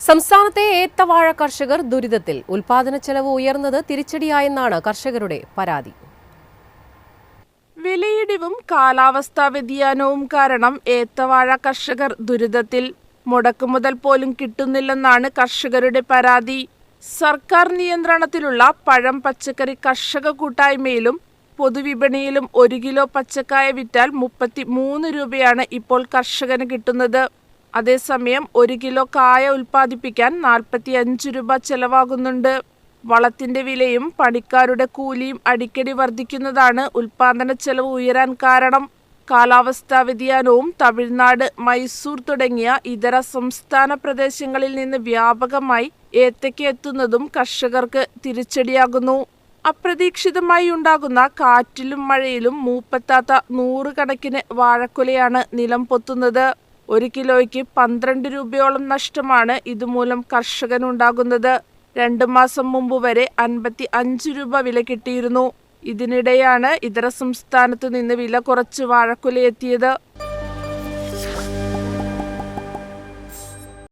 സംസ്ഥാനത്തെ ഏത്തവാഴ കർഷകർ ദുരിതത്തിൽ. ഉൽപാദന ചെലവ് ഉയർന്നത് തിരിച്ചടിയായെന്നാണ് കർഷകരുടെ പരാതി. വിലയിടിവും കാലാവസ്ഥാ വ്യതിയാനവും കാരണം ഏത്തവാഴ കർഷകർ ദുരിതത്തിൽ. മുടക്കുമുതൽ പോലും കിട്ടുന്നില്ലെന്നാണ് കർഷകരുടെ പരാതി. സർക്കാർ നിയന്ത്രണത്തിലുള്ള പഴം പച്ചക്കറി കർഷക കൂട്ടായ്മയിലും പൊതുവിപണിയിലും ഒരു കിലോ പച്ചക്കായ വിറ്റാൽ മുപ്പത്തി മൂന്ന് രൂപയാണ് ഇപ്പോൾ കർഷകന് കിട്ടുന്നത്. അതേസമയം ഒരു കിലോ കായ ഉൽപ്പാദിപ്പിക്കാൻ നാൽപ്പത്തി അഞ്ച് രൂപ ചെലവാകുന്നുണ്ട്. വളത്തിന്റെ വിലയും പണിക്കാരുടെ കൂലിയും അടിക്കടി വർദ്ധിക്കുന്നതാണ് ഉൽപാദന ചെലവ് ഉയരാൻ കാരണം. കാലാവസ്ഥാ വ്യതിയാനവും തമിഴ്നാട് മൈസൂർ തുടങ്ങിയ ഇതര സംസ്ഥാന പ്രദേശങ്ങളിൽ നിന്ന് വ്യാപകമായി ഏത്തയ്ക്ക് എത്തുന്നതും കർഷകർക്ക് തിരിച്ചടിയാകുന്നു. അപ്രതീക്ഷിതമായി ഉണ്ടാകുന്ന കാറ്റിലും മഴയിലും മൂപ്പത്താത്ത നൂറുകണക്കിന് വാഴക്കുലയാണ് നിലം പൊത്തുന്നത്. ഒരു കിലോയ്ക്ക് പന്ത്രണ്ട് രൂപയോളം നഷ്ടമാണ് ഇതുമൂലം കർഷകനുണ്ടാകുന്നത്. രണ്ട് മാസം മുമ്പ് വരെ അൻപത്തി അഞ്ച് രൂപ വില കിട്ടിയിരുന്നു. ഇതിനിടെയാണ് ഇതര സംസ്ഥാനത്തു നിന്ന് വില കുറച്ച് വാഴക്കുല എത്തിയത്